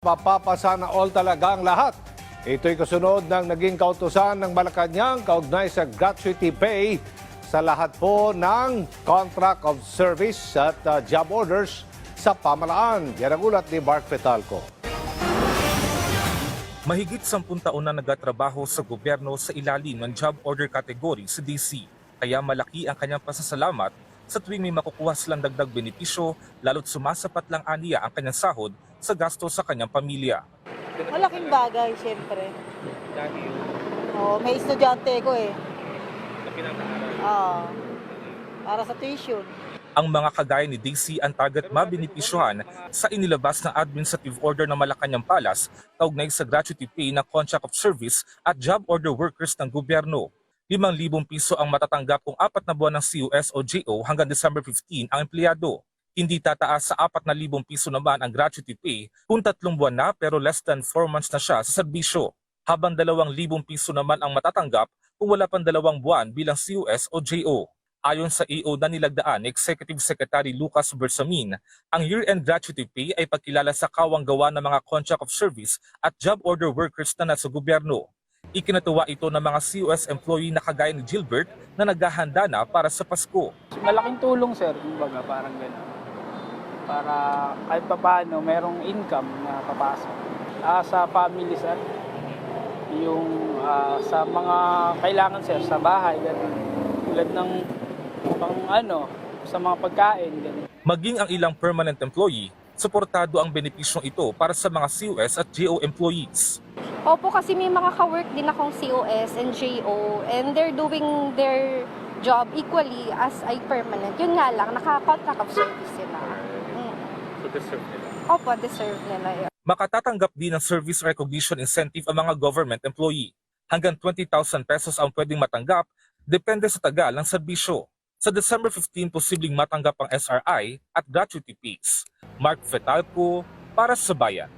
Mapapasana all talaga ang lahat. Ito'y kasunod ng naging kautusan ng Malacanang kaugnay sa gratuity pay sa lahat po ng contract of service at uh, job orders sa pamalaan. Yan ang ulat ni Mark Fetalco. Mahigit sampung taon na nagatrabaho sa gobyerno sa ilalim ng job order category sa DC. Kaya malaki ang kanyang pasasalamat sa tuwing may makukuha silang dagdag benepisyo lalo't sumasapat lang aniya ang kanyang sahod sa gasto sa kanyang pamilya. Malaking bagay, syempre. Oo, may estudyante ko eh. Oo. para sa tuition. Ang mga kagaya ni DC ang target mabenepisyohan sa inilabas na administrative order ng Malacanang Palace kaugnay sa gratuity pay ng contract of service at job order workers ng gobyerno. 5,000 piso ang matatanggap kung apat na buwan ng CUS o JO hanggang December 15 ang empleyado. Hindi tataas sa 4,000 piso naman ang gratuity pay kung tatlong buwan na pero less than 4 months na siya sa serbisyo. Habang 2,000 piso naman ang matatanggap kung wala pang dalawang buwan bilang CUS o JO. Ayon sa EO na nilagdaan ni Executive Secretary Lucas Bersamin, ang year-end gratuity pay ay pagkilala sa kawang gawa ng mga contract of service at job order workers na nasa gobyerno. Ikinatuwa ito ng mga COS employee na kagaya ni Gilbert na naghahanda na para sa Pasko. Malaking tulong sir, kumbaga parang gano'n. Para kahit pa paano, merong income na papasok. Ah, sa family sir, yung ah, sa mga kailangan sir, sa bahay, gano'n. Tulad ng pang ano, sa mga pagkain, gano'n. Maging ang ilang permanent employee, suportado ang benepisyong ito para sa mga COS at JO employees. Opo, kasi may mga ka-work din akong COS and JO and they're doing their job equally as a permanent. Yun nga lang, naka-contract of service sila. Mm. So deserve nila. Opo, deserve nila yun. Makatatanggap din ng service recognition incentive ang mga government employee. Hanggang 20,000 pesos ang pwedeng matanggap, depende sa tagal ng serbisyo. Sa December 15, posibleng matanggap ang SRI at gratuity pays. Mark Fetalco para sa Bayan.